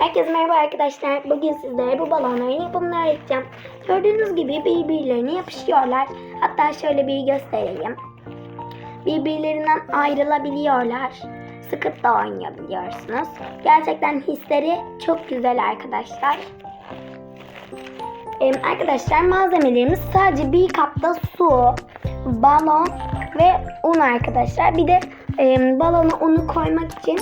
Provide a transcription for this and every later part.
Herkese merhaba arkadaşlar. Bugün sizlere bu balonların yapımını öğreteceğim. Gördüğünüz gibi birbirlerine yapışıyorlar. Hatta şöyle bir göstereyim. Birbirlerinden ayrılabiliyorlar. Sıkıp da oynayabiliyorsunuz. Gerçekten hisleri çok güzel arkadaşlar. Ee, arkadaşlar malzemelerimiz sadece bir kapta su, balon ve un arkadaşlar. Bir de e, balona unu koymak için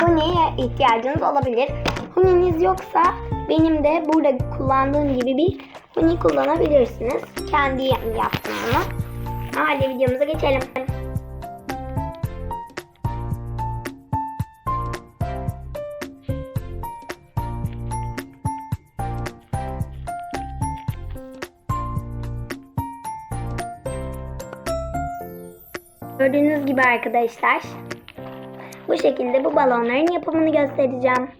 Huni'ye ihtiyacınız olabilir. Huni'niz yoksa benim de burada kullandığım gibi bir Huni kullanabilirsiniz. Kendi yaptım onu. Hadi videomuza geçelim. Gördüğünüz gibi arkadaşlar bu şekilde bu balonların yapımını göstereceğim.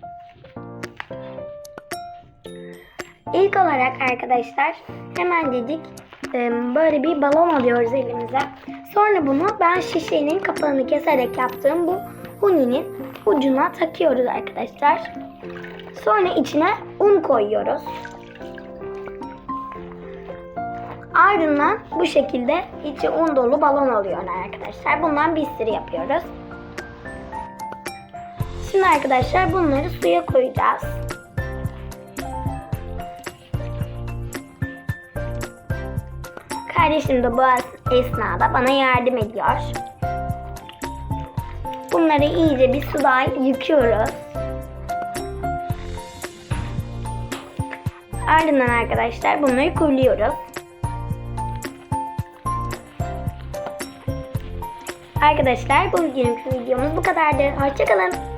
İlk olarak arkadaşlar hemen dedik böyle bir balon alıyoruz elimize. Sonra bunu ben şişenin kapağını keserek yaptığım bu huninin ucuna takıyoruz arkadaşlar. Sonra içine un koyuyoruz. Ardından bu şekilde içi un dolu balon oluyor arkadaşlar. Bundan bir sürü yapıyoruz. Şimdi arkadaşlar bunları suya koyacağız. Kardeşim de bu esnada bana yardım ediyor. Bunları iyice bir suda yıkıyoruz. Ardından arkadaşlar bunları kuruluyoruz. Arkadaşlar bugünkü videomuz bu kadardı. Hoşçakalın.